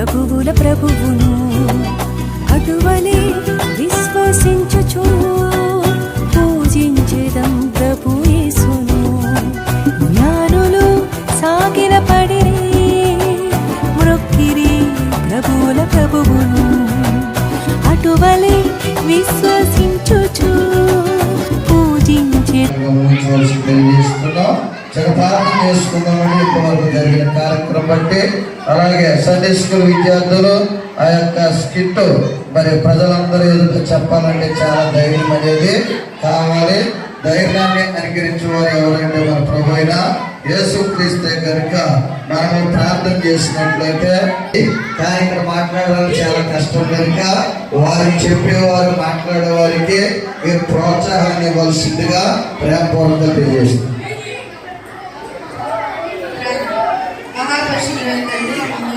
ప్రభువుల ప్రభువును అటువలే విశ్వసించుచు పూజించదం ప్రభు యేసును. జ్ఞానులు సాగిల పడిరి మృక్కిరి ప్రభువుల ప్రభువును. అటువలే విశ్వసించుచు పూజించే జగపాలన చాలా చేసుకుందామని ఇప్పటివరకు జరిగిన కార్యక్రమం బట్టి అలాగే సండే స్కూల్ విద్యార్థులు ఆ యొక్క స్కిట్ మరి ప్రజలందరూ ఎదుట చెప్పాలంటే చాలా ధైర్యం అనేది కావాలి. ధైర్యాన్ని అనుకరించేవారు ఎవరంటే మన ప్రభు అయిన యేసుక్రీస్తే కనుక మనము ప్రార్థన చేసినట్లయితే కానీ ఇక్కడ మాట్లాడడం చాలా కష్టం కనుక వారు చెప్పేవారు మాట్లాడే వారికి మీరు ప్రోత్సాహాన్ని ఇవ్వాల్సిందిగా ప్రేమపూర్వకంగా తెలియజేస్తున్నారు Así lo entendemos.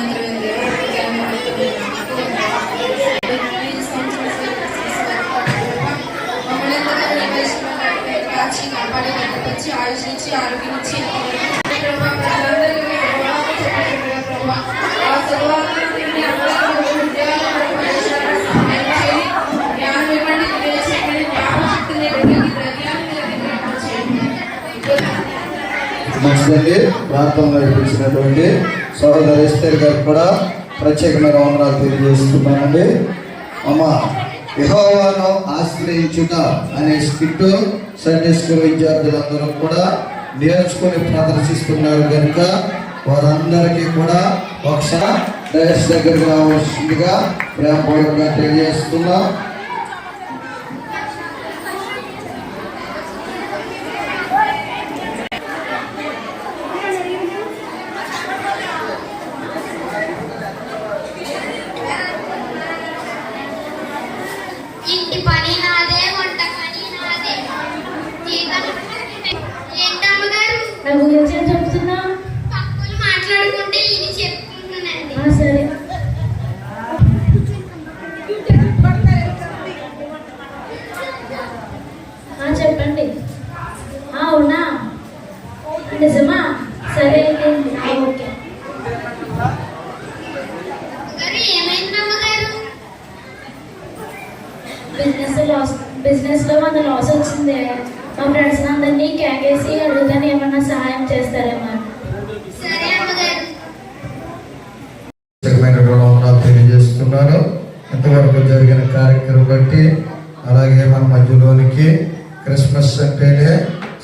మంచిదండి ప్రాంతం నడిపించినటువంటి సోదర ఎస్తేర్ గారికి కూడా ప్రత్యేకమైన వందనాలు తెలియజేస్తున్నానండి. అమ్మ యెహోవాను ఆశ్రయించుట అనే స్కిట్ సండే స్కూల్ విద్యార్థులందరూ కూడా నేర్చుకొని ప్రదర్శిస్తున్నారు కనుక వారందరికీ కూడా ఒకసారి డయస్ దగ్గరికి రావాల్సిందిగా ప్రేమపూర్వకంగా తెలియజేస్తున్నాం. మన లాస్ వచ్చింది మా ఫ్రెండ్స్ అందరినీ కేకేసి అడుగుతాను ఏమన్నా సహాయం చేస్తారేమో తెలియజేస్తున్నాను ఇంతవరకు జరిగిన కార్యక్రమం బట్టి అలాగే మన మధ్యలోనికి క్రిస్మస్ అంటేనే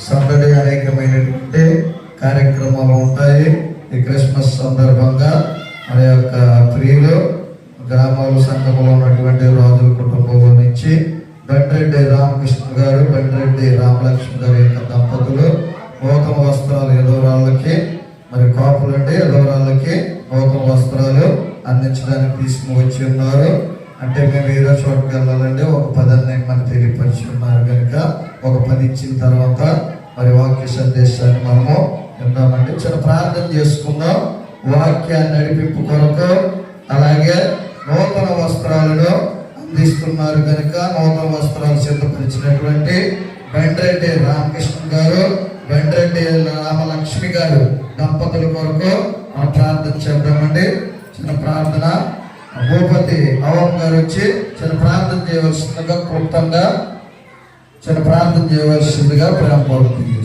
సందడి అనేకమైనటువంటి కార్యక్రమాలు ఉంటాయి. ఈ క్రిస్మస్ సందర్భంగా మన యొక్క ప్రియులు గ్రామాలు సంఘములో ఉన్నటువంటి రాజుల కుటుంబంలో నుంచి పెండ్రెడ్డి రామకృష్ణ గారు పెండ్రెడ్డి రామలక్ష్మి గారి యొక్క దంపతులు మోకం వస్త్రాలు ఎదవరాళ్ళకి మరి కాపులండి ఎదవరాళ్ళకి మోకం వస్త్రాలు అందించడానికి తీసుకుని వచ్చి ఉన్నారు. అంటే మేము ఏదో చోటుకు వెళ్ళాలండి ఒక పదాన్ని మనం తెలియపరిచి ఉన్నారు కనుక ఒక పది ఇచ్చిన తర్వాత మరి వాక్య సందేశాన్ని మనము విందామండి. చిన్న ప్రార్థన చేసుకుందాం. వాక్యాన్ని నడిపింపు కొరకు అలాగే నూతన వస్త్రాలను తీసుకున్నారు కనుక నూతన వస్త్రాలు సిద్ధపరిచినటువంటి బండ్రెడ్డి రామకృష్ణ గారు బండ్రెడ్డి రామలక్ష్మి గారు దంపతుల కొరకు మనం ప్రార్థన చేద్దామండి. చిన్న ప్రార్థన. భూపతి అవన్ గారు వచ్చి చిన్న ప్రార్థన చేయవలసిందిగా క్లుప్తంగా చిన్న ప్రార్థన చేయవలసిందిగా ప్రేమ కోరుతుంది